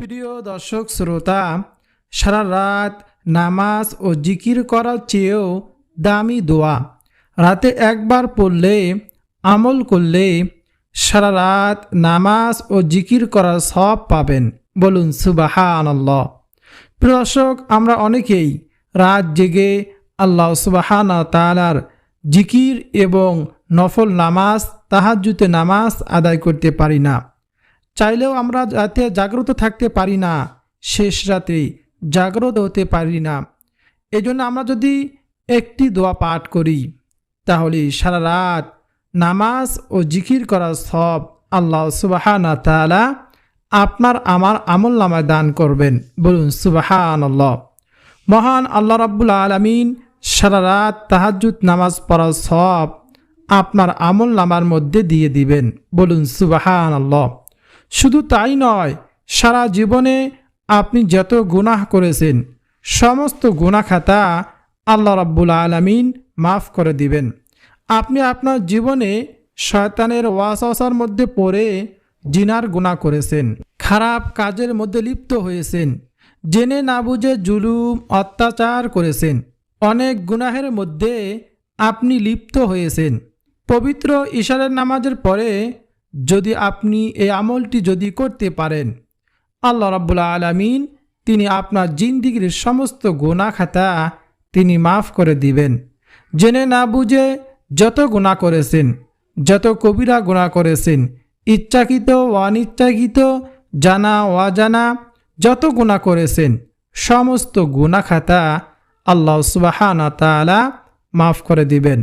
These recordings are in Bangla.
প্রিয় দর্শক, শ্রোতা, সারা রাত নামাজ ও জিকির করার চেয়েও দামি দোয়া। রাতে একবার পড়লে, আমল করলে সারা রাত নামাজ ও জিকির করার সব পাবেন। বলুন সুবাহান আল্লাহ প্রিয় দর্শক, আমরা অনেকেই রাত জেগে আল্লাহ সুবাহানা তালার জিকির এবং নফল নামাজ তাহাজ্জুতে নামাজ আদায় করতে পারি না। চাইলেও আমরা রাতে জাগ্রত থাকতে পারি না, শেষ রাতে জাগ্রত হতে পারি না। এজন্য আমরা যদি একটি দোয়া পাঠ করি, তাহলে সারা রাত নামাজ ও জিকির করা সব আল্লাহ সুবাহানা তালা আপনার আমার আমল নামায় দান করবেন। বলুন সুবাহান আল্লাহ মহান আল্লাহ রাব্বুল আলমিন সারা রাত তাহাজুদ নামাজ পড়া সব আপনার আমল নামার মধ্যে দিয়ে দিবেন। বলুন সুবাহান আল্লাহ শুধু তাই নয়, সারা জীবনে আপনি যত গুনাহ করেছেন, সমস্ত গুনাহ খাতা আল্লাহ রাব্বুল আলমিন মাফ করে দিবেন। আপনি আপনার জীবনে শয়তানের ওয়াসার মধ্যে পড়ে জিনার গুণা করেছেন, খারাপ কাজের মধ্যে লিপ্ত হয়েছেন, জেনে না বুঝে জুলুম, অত্যাচার করেছেন, অনেক গুনাহের মধ্যে আপনি লিপ্ত হয়েছেন। পবিত্র ইশারের নামাজের পরে যদি আপনি এই আমলটি যদি করতে পারেন, আল্লাহ রাব্বুল আলমিন তিনি আপনার জিন্দিগির সমস্ত গোনা খাতা তিনি মাফ করে দিবেন। জেনে না বুঝে যত গুণা করেছেন, যত কবিরা গুণা করেছেন, ইচ্ছাকৃত, অনিচ্ছাকৃত, জানা, অজানা, যত গুণা করেছেন, সমস্ত গুণা খাতা আল্লাহ সুবাহানা তালা মাফ করে দিবেন।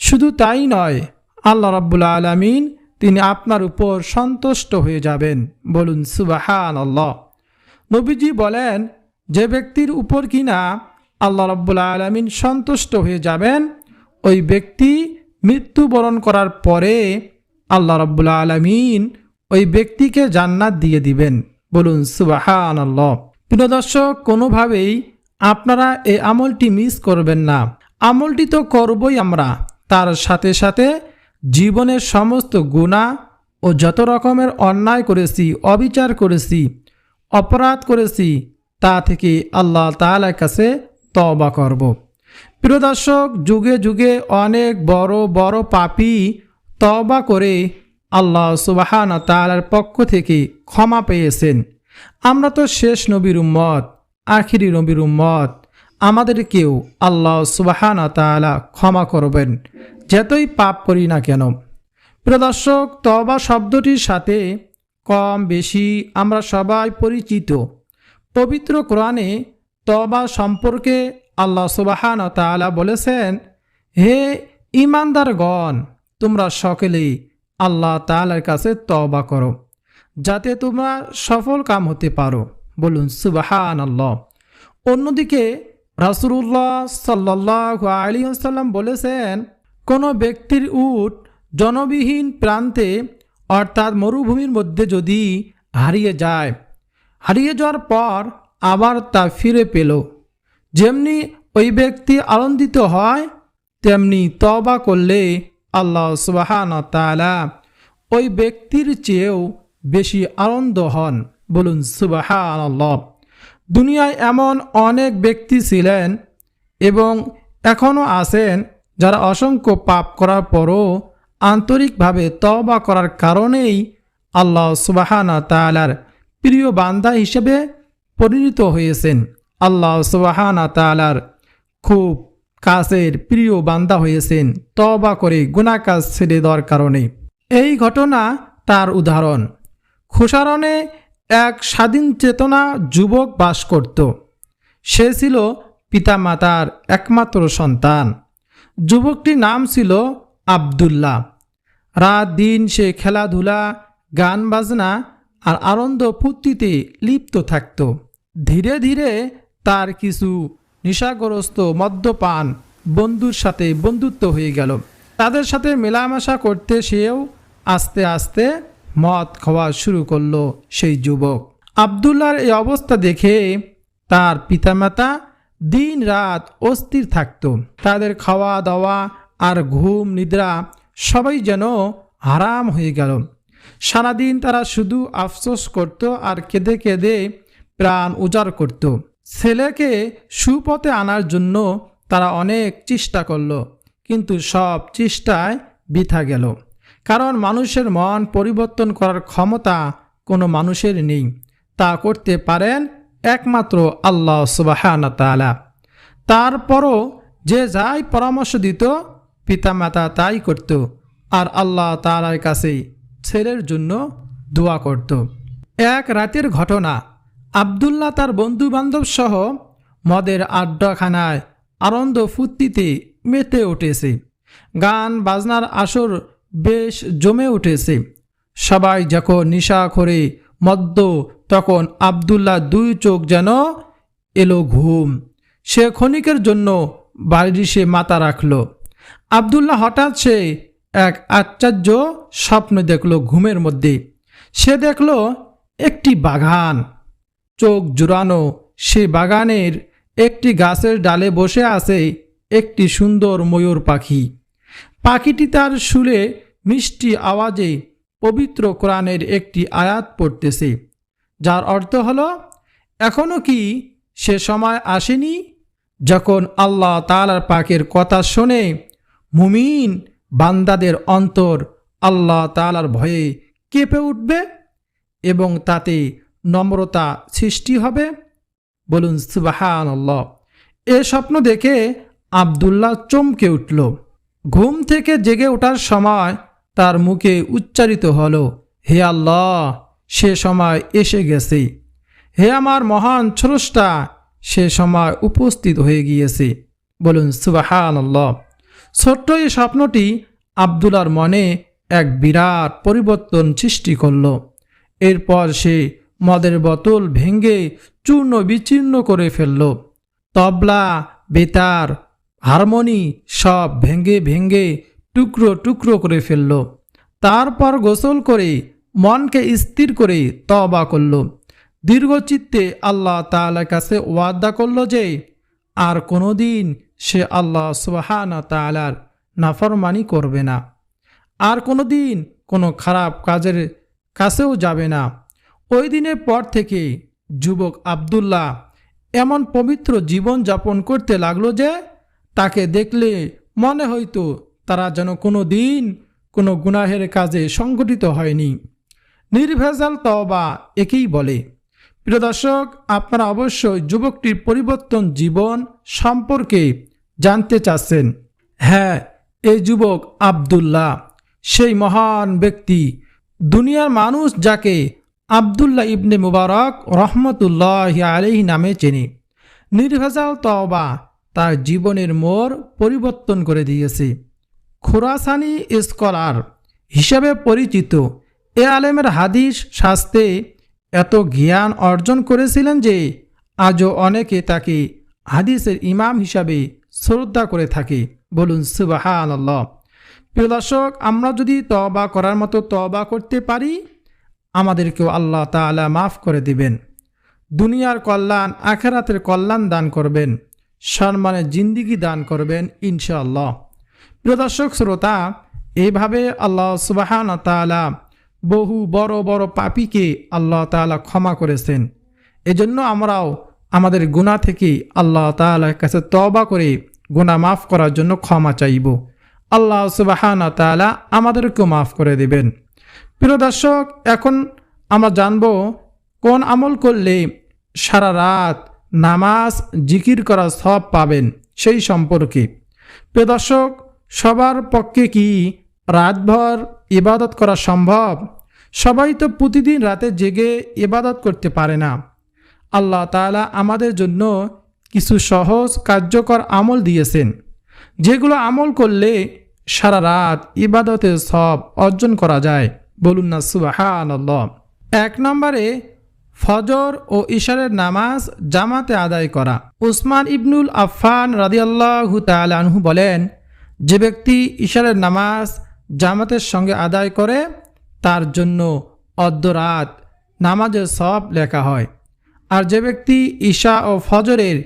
শুধু তাই নয়, আল্লাহ রাব্বুল আলমিন তিনি আপনার উপর সন্তুষ্ট হয়ে যাবেন। বলুন সুবাহান আল্লাহ নবীজি বলেন, যে ব্যক্তির উপর কিনা আল্লাহ রাব্বুল আলমিন সন্তুষ্ট হয়ে যাবেন, ওই ব্যক্তি মৃত্যুবরণ করার পরে আল্লাহ রাব্বুল আলমিন ওই ব্যক্তিকে জান্নাত দিয়ে দিবেন। বলুন সুবাহান আল্লাহ প্রিয় দর্শক, কোনোভাবেই আপনারা এই আমলটি মিস করবেন না। আমলটি তো করবই আমরা। তার সাথে সাথে জীবনের সমস্ত গুণা ও যত রকমের অন্যায় করেছি, অবিচার করেছি, অপরাধ করেছি, তা থেকে আল্লাহ তালার কাছে তবা করব। প্রিয় দর্শক, যুগে যুগে অনেক বড় বড় পাপি তবা করে আল্লাহ সুবাহান তালার পক্ষ থেকে ক্ষমা পেয়েছেন। আমরা তো শেষ নবীর উম্মত, আখিরি নবীর উম্মত আমাদেরকেও আল্লাহ সুবাহান তালা ক্ষমা করবেন, যতই পাপ করি না কেন। প্রদর্শক তবা শব্দটির সাথে কম বেশি আমরা সবাই পরিচিত। পবিত্র কোরআনে তবা সম্পর্কে আল্লাহ সুবাহান তালা বলেছেন, হে ইমানদারগণ তোমরা সকলেই আল্লাহ তালার কাছে তবা করো, যাতে তোমরা সফল কাম হতে পারো। বলুন সুবাহান আল্লাহ অন্যদিকে রাসুল্লাহ সাল্লাহ আলী আসাল্লাম বলেছেন, কোনো ব্যক্তির উট জনবিহীন প্রান্তে অর্থাৎ মরুভূমির মধ্যে যদি হারিয়ে যায়, হারিয়ে যাওয়ার পর আবার তা ফিরে পেল। যেমনি ওই ব্যক্তি আনন্দিত হয়, তেমনি তবা করলে আল্লাহ সুবাহান তালা ওই ব্যক্তির চেয়েও বেশি আনন্দ হন। বলুন সুবাহান আল্লাহ দুনিয়ায় এমন অনেক ব্যক্তি ছিলেন এবং এখনও আছেন যারা অসংখ্য পাপ করার পরও আন্তরিকভাবে তবা করার কারণেই আল্লাহ সুবাহানা তালার প্রিয় বান্দা হিসেবে পরিণত হয়েছেন। আল্লাহ সুবাহানা তালার খুব কাছের প্রিয় বান্দা হয়েছেন। তবা করে গুণাকাজ ছেড়ে দেওয়ার কারণে। এই ঘটনা তার উদাহরণ। খুসারণে এক স্বাধীন চেতনা যুবক বাস করত। সে ছিল পিতামাতার একমাত্র সন্তান। যুবকটির নাম ছিল আবদুল্লাহ। রাত দিন সে খেলাধুলা, গান বাজনা আর আনন্দ ফুর্তিতে লিপ্ত থাকত। ধীরে ধীরে তার কিছু নেশাগ্রস্ত মদ্যপান বন্ধুর সাথে বন্ধুত্ব হয়ে গেল। তাদের সাথে মেলামেশা করতে সেও আস্তে আস্তে মদ খাওয়া শুরু করল সেই যুবক। আবদুল্লার এই অবস্থা দেখে তার পিতামাতা দিন রাত অস্থির থাকত। তাদের খাওয়া দাওয়া আর ঘুম, নিদ্রা সবাই যেন হারাম হয়ে গেল। সারাদিন তারা শুধু আফসোস করত আর কেঁদে কেঁদে প্রাণ উজাড় করত। ছেলেকে সুপথে আনার জন্য তারা অনেক চেষ্টা করল, কিন্তু সব চেষ্টায় বৃথা গেল। কারণ মানুষের মন পরিবর্তন করার ক্ষমতা কোনো মানুষের নেই। তা করতে পারেন একমাত্র আল্লাহ সুবাহানা তালা তারপরও যে যাই পরামর্শ দিত, পিতামাতা তাই করত আর আল্লাহ তালার কাছে ছেলের জন্য দোয়া করত। এক রাতের ঘটনা, আবদুল্লাহ তার বন্ধু বান্ধব সহ মদের আড্ডাখানায় আনন্দ ফুর্তিতে মেতে উঠেছে। গান, বাজনার আসর বেশ জমে উঠেছে। সবাই যখন নিশা করে মদ্য তখন আবদুল্লাহ দুই চোখ যেন এলো ঘুম। সে ক্ষণিকের জন্য বাড়ির সে মাথা রাখল। আবদুল্লাহ হঠাৎ সে এক আশ্চর্য স্বপ্ন দেখল ঘুমের মধ্যে। সে দেখল একটি বাগান। চোখ জুড়ানো সে বাগানের একটি গাছের ডালে বসে আছে একটি সুন্দর ময়ূর পাখি। পাখিটি তার সুরে মিষ্টি আওয়াজে পবিত্র কোরআনের একটি আয়াত পড়তেছে, যার অর্থ হল এখনও কি সে সময় আসেনি যখন আল্লাহ তালার পাকের কথা শোনে মুমিন বান্দাদের অন্তর আল্লাহ তালার ভয়ে কেঁপে উঠবে এবং তাতে নম্রতা সৃষ্টি হবে? বলুন সুবাহান আল্লাহ এ স্বপ্ন দেখে আবদুল্লাহ চমকে উঠল। ঘুম থেকে জেগে ওঠার সময় তার মুখে উচ্চারিত হলো, হে আল্লাহ, সে সময় এসে গেছে। হে আমার মহান স্রষ্টা, সে সময় উপস্থিত হয়ে গিয়েছে। বলুন সুবাহান আল্লাহ ছোট্ট এই স্বপ্নটি আবদুল্লার মনে এক বিরাট পরিবর্তন সৃষ্টি করল। এরপর সে মদের বোতল ভেঙে চূর্ণ বিচ্ছিন্ন করে ফেলল। তবলা, বেতার, হারমোনি সব ভেঙে ভেঙে টুকরো টুকরো করে ফেলল। তারপর গোসল করে মনকে স্থির করে তবা করল। দীর্ঘচিত্তে আল্লাহ তাআলার কাছে ওয়াদা করল যে, আর কোনো দিন সে আল্লাহ সুবাহানা তালার নাফরমানি করবে না। আর কোনো দিন কোনো খারাপ কাজের কাছেও যাবে না। ওই দিনের পর থেকে যুবক আবদুল্লাহ এমন পবিত্র জীবন যাপন করতে লাগল যে, তাকে দেখলে মনে হইতো তারা যেন কোনো দিন কোনো গুনাহের কাজে সংগঠিত হয়নি। নির্ভেজাল তবা একেই বলে। প্রিয় দর্শক, আপনারা অবশ্যই যুবকটির পরিবর্তন জীবন সম্পর্কে জানতে চাচ্ছেন। হ্যাঁ এই যুবক আবদুল্লাহ, সেই মহান ব্যক্তি। দুনিয়ার মানুষ যাকে আবদুল্লাহ ইবনে মুবারক রহমতুল্লাহ আলহি নামে চেনে। নির্ভেজাল তওবা তার জীবনের মোর পরিবর্তন করে দিয়েছে। খোরাসানি স্কলার হিসাবে পরিচিত। এ আলেমের হাদিস শাস্তে এত জ্ঞান অর্জন করেছিলেন যে আজও অনেকে তাকে হাদিসের ইমাম হিসাবে শ্রদ্ধা করে থাকে। বলুন সুবাহান আল্লাহ প্রিয় দর্শক, আমরা যদি তবা করার মতো তবা করতে পারি, আমাদেরকেও আল্লাহ তালা মাফ করে দিবেন। দুনিয়ার কল্যাণ, আখেরাতের কল্যাণ দান করবেন। সম্মানের জিন্দিগি দান করবেন, ইনশাআল্লাহ। প্রিয় দর্শক, শ্রোতা, এইভাবে আল্লাহ সুবাহান তালা বহু বড় বড় পাপিকে আল্লাহ তালা ক্ষমা করেছেন। এজন্য আমরাও আমাদের গুণা থেকে আল্লাহ তালার কাছে তবা করে গুণা মাফ করার জন্য ক্ষমা চাইব। আল্লাহ সুবাহানা তালা আমাদেরকেও মাফ করে দেবেন। প্রিয় দর্শক, এখন আমরা জানব কোন আমল করলে সারা রাত নামাজ জিকির করা সব পাবেন সেই সম্পর্কে। প্রিয় দর্শক সবার পক্ষে কি রাতভর ইবাদত করা সম্ভব? সবাই তো প্রতিদিন রাতে জেগে ইবাদত করতে পারে না। আল্লাহ তাআলা আমাদের জন্য কিছু সহজ, কার্যকর আমল দিয়েছেন, যেগুলো আমল করলে সারা রাত ইবাদতের সব অর্জন করা যায়। বলুন না সুবাহান এক নম্বরে, ফজর ও ইশারের নামাজ জামাতে আদায় করা। উসমান ইবনুল আফফান রাদিয়াল্লাহু তালানহু বলেন যে ব্যক্তি ইশারের নামাজ জামাতের সঙ্গে আদায় করে, তার জন্য অর্ধরাত নামাজের সব লেখা হয়। আর যে ব্যক্তি ঈশা ও ফজরের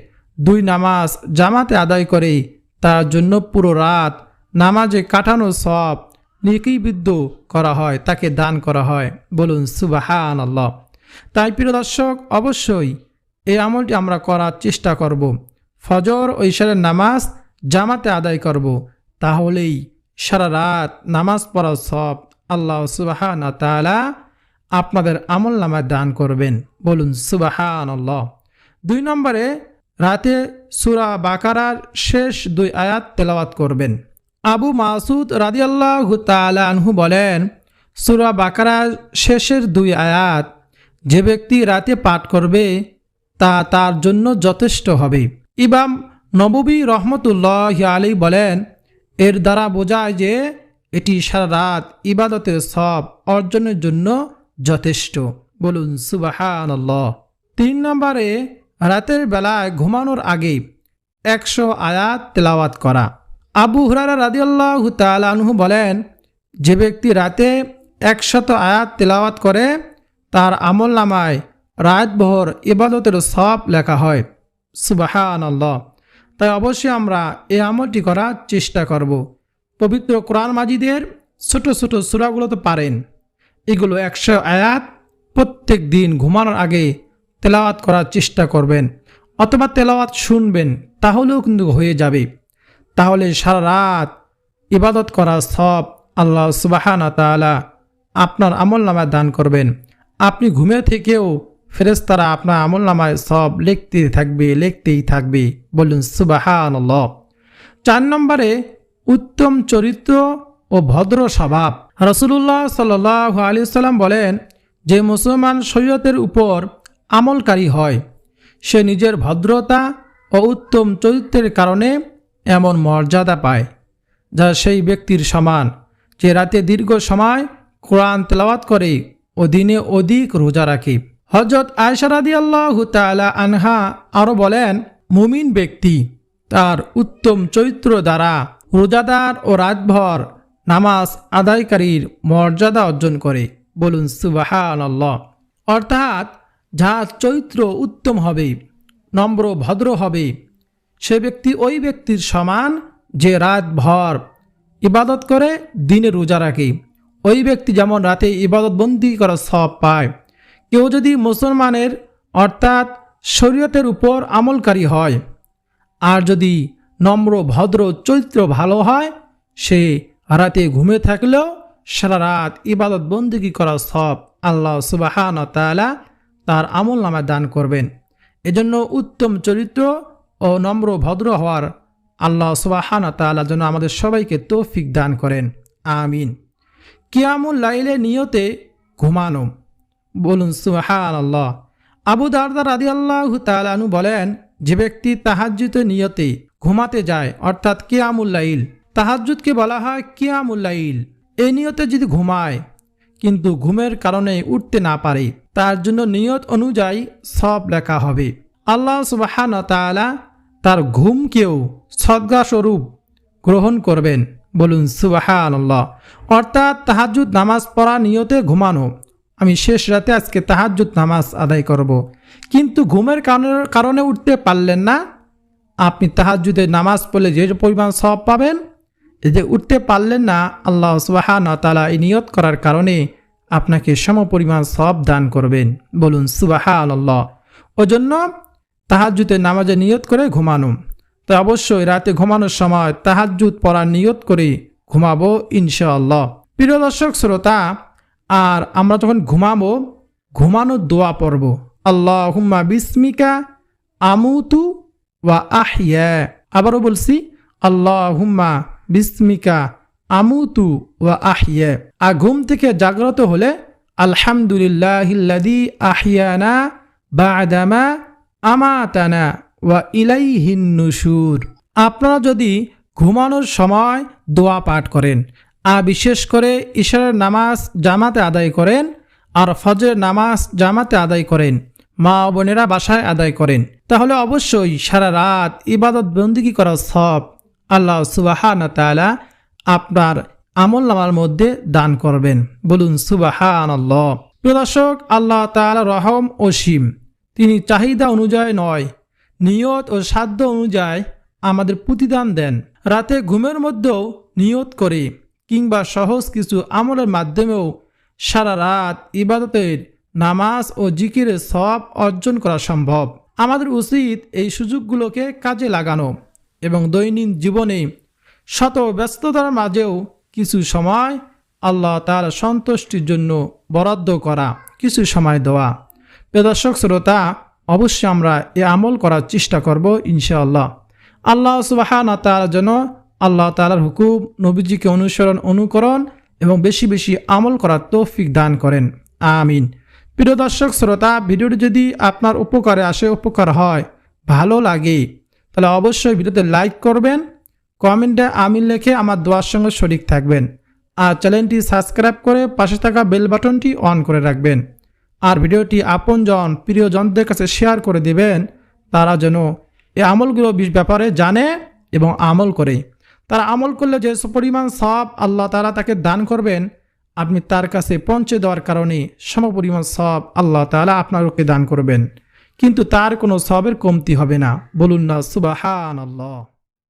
দুই নামাজ জামাতে আদায় করে, তার জন্য পুরো রাত নামাজে কাটানো সব নিকিবিদ্ধ করা হয়, তাকে দান করা হয়। বলুন সুবাহান আল্লাহ তাই প্রিয় দর্শক, অবশ্যই এই আমলটি আমরা করার চেষ্টা করব। ফজর ও ঈশ্বরের নামাজ জামাতে আদায় করব। তাহলেই সারা রাত নামাজ পড়া সব আল্লাহ সুবাহান তালা আপনাদের আমল নামায় দান করবেন। বলুন সুবাহান আল্লাহ দুই নম্বরে রাতে সুরা বাকারার শেষ দুই আয়াত তেলাওয়াত করবেন। আবু মাসুদ রাদিয়াল্লাহ তালা আনহু বলেন, সুরা বাকারার শেষের দুই আয়াত যে ব্যক্তি রাতে পাঠ করবে, তা তার জন্য যথেষ্ট হবে। ইবাম নববী রহমতুল্লাহ আলী বলেন এর দ্বারা বোঝায় যে এটি সারা রাত ইবাদতের সব অর্জনের জন্য যথেষ্ট। বলুন সুবাহান তিন নম্বরে, রাতের বেলায় ঘুমানোর আগে একশো আয়াত তেলাওয়াত করা। আবু হুরারা রাদিয়াল্লাহ তালানহু বলেন, যে ব্যক্তি রাতে একশত আয়াত তেলাওয়াত করে, তার আমল নামায় রাতভর ইবাদতের সব লেখা হয়। সুবাহান আল্লাহ তাই অবশ্যই আমরা এই আমলটি করার চেষ্টা করব। পবিত্র কোরআন মাজিদের ছোট ছোট সুরাগুলো তো পারেন। এগুলো একশো আয়াত প্রত্যেক দিন ঘুমানোর আগে তেলাওয়াত করার চেষ্টা করবেন অথবা তেলাওয়াত শুনবেন, তাহলেও কিন্তু হয়ে যাবে। তাহলে সারা রাত ইবাদত করা সব আল্লাহ সুবাহানা তালা আপনার আমল নামায় দান করবেন। আপনি ঘুমে থেকেও ফেরেস্তারা আপনার আমল নামায় সব লিখতে থাকবে, লিখতেই থাকবে। বলুন সুবাহান চার নম্বরে, উত্তম চরিত্র ও ভদ্র স্বভাব। রসুল্লাহ সাল আলী সাল্লাম বলেন, যে মুসলমান শরীয়তের উপর আমলকারী হয়, সে নিজের ভদ্রতা ও উত্তম চরিত্রের কারণে এমন মর্যাদা পায়, যা সেই ব্যক্তির সমান, যে রাতে দীর্ঘ সময় কোরআন তেলাওয়াত করে ও দিনে অধিক রোজা রাখে। হজরত আয়সারাদি আল্লাহ তালা আনহা আরও বলেন, মুমিন ব্যক্তি তার উত্তম চরিত্র দ্বারা রোজাদার ও রাতভর নামাজ আদায়কারীর মর্যাদা অর্জন করে। বলুন সুবাহান অর্থাৎ, যার চরিত্র উত্তম হবে, নম্র, ভদ্র হবে, সে ব্যক্তি ওই ব্যক্তির সমান যে রাতভর ইবাদত করে, দিনে রোজা রাখে। ওই ব্যক্তি যেমন রাতে ইবাদতবন্দি করার সব পায় কেউ যদি মুসলমানের, অর্থাৎ শরীয়তের উপর আমলকারী হয় আর যদি নম্র, ভদ্র, চরিত্র ভালো হয়, সে রাতে ঘুমে থাকলেও সারা রাত ইবাদত বন্দিগি করার সব আল্লাহ সুবাহান তালা তার আমল নামায় দান করবেন। এজন্য উত্তম চরিত্র ও নম্র, ভদ্র হওয়ার আল্লাহ সুবাহান তালা যেন আমাদের সবাইকে তৌফিক দান করেন। আমিন। কিয়ামুল লাইলে নিয়তে ঘুমানো। বলুন সুহান আল্লাহ আবু দারদা রাদি আল্লাহ তালানু বলেন, যে ব্যক্তি তাহাজ্জুত নিয়তে ঘুমাতে যায়, অর্থাৎ কিয়ামুল্লাইল তাহাজ্জুদকে বলা হয় কিয়ামুল্লাইল এই নিয়তে যদি ঘুমায়, কিন্তু ঘুমের কারণে উঠতে না পারে, তার জন্য নিয়ত অনুযায়ী সব লেখা হবে। আল্লাহ সুবাহান তালা তার ঘুমকেও সদ্গাস্বরূপ গ্রহণ করবেন। বলুন সুবাহান অর্থাৎ তাহাজুদ নামাজ পড়া নিয়তে ঘুমানো আমি শেষ রাতে আজকে তাহাজুদ নামাজ আদায় করব। কিন্তু ঘুমের কারণে উঠতে পারলেন না। আপনি তাহাজুদে নামাজ পড়লে যে পরিমাণ সব পাবেন যে উঠতে পারলেন না, আল্লাহ সুবাহান তালা এই নিয়ত করার কারণে আপনাকে সম পরিমাণ সব দান করবেন। বলুন সুবাহা আল্লাহ ওজন্য তাহাজুতে নামাজে নিয়ত করে ঘুমানো। তো অবশ্যই রাতে ঘুমানোর সময় তাহাজুদ পড়ার নিয়ত করে ঘুমাবো ইনশাআল্লাহ। প্রিয় দর্শক, শ্রোতা আর আমরা যখন ঘুমাবো ঘুমানোর দোয়া পড়ব। আল্লাহ হুম্মা বিস্মিকা আমুতু ওয়া আহিয়া আবারও বলছি আল্লাহ হুম্মা বিস্মিকা আমুতু ওয়া আহিয়া আর ঘুম থেকে জাগ্রত হলে আলহামদুলিল্লাহিল্লাদি আহিয়ানা বাদামা আমাতানা ওয়া ইলাইহিন নুশুর। আপনারা যদি ঘুমানোর সময় দোয়া পাঠ করেন বিশেষ করে ঈশ্বরের নামাজ জামাতে আদায় করেন আর ফজরের নামাজ জামাতে আদায় করেন। মা বোনেরা বাসায় আদায় করেন। তাহলে অবশ্যই সারা রাত ইবাদত বন্দিগি করা সব আল্লাহ সুবাহান তালা আপনার আমল নামার মধ্যে দান করবেন। বলুন সুবাহান আল্লাহ প্রদর্শক আল্লাহ তালা রহম ও সিম তিনি চাহিদা অনুযায়ী নয়, নিয়ত ও সাধ্য অনুযায়ী আমাদের প্রতিদান দেন। রাতে ঘুমের মধ্যেও নিয়ত করে। কিংবা সহজ কিছু আমলের মাধ্যমেও সারা রাত ইবাদতের নামাজ ও জিকিরের সব অর্জন করা সম্ভব। আমাদের উচিত এই সুযোগগুলোকে কাজে লাগানো এবং দৈনিক জীবনে শত ব্যস্ততার মাঝেও কিছু সময় আল্লাহ তার সন্তুষ্টির জন্য বরাদ্দ করা, কিছু সময় দেওয়া। প্রিয় দর্শক, শ্রোতা, অবশ্যই আমরা এ আমল করার চেষ্টা করব ইনশাআল্লাহ। আল্লাহ সুবাহানা তার জন্য আল্লাহ তালার হুকুম, নবীজিকে অনুসরণ, অনুকরণ এবং বেশি বেশি আমল করার তৌফিক দান করেন। আমিন। প্রিয় দর্শক, শ্রোতা, ভিডিওটি যদি আপনার উপকারে আসে, উপকার হয়, ভালো লাগে, তাহলে অবশ্যই ভিডিওতে লাইক করবেন, কমেন্টে আমিন লিখে আমার দোয়ার সঙ্গে শরিক থাকবেন আর চ্যানেলটি সাবস্ক্রাইব করে পাশে থাকা বেল বাটনটি অন করে রাখবেন আর ভিডিওটি আপনজন, প্রিয়জনদের কাছে শেয়ার করে দিবেন, তারা যেন এই আমলগুলো ব্যাপারে জানে এবং আমল করে। তারা আমল করলে যে পরিমাণ সব আল্লাহ তালা তাকে দান করবেন, আপনি তার কাছে পৌঁছে দেওয়ার কারণে সমপরিমাণ সব আল্লাহ তালা আপনারকে দান করবেন। কিন্তু তার কোনো সবের কমতি হবে না। বলুন না সুবাহান আল্লাহ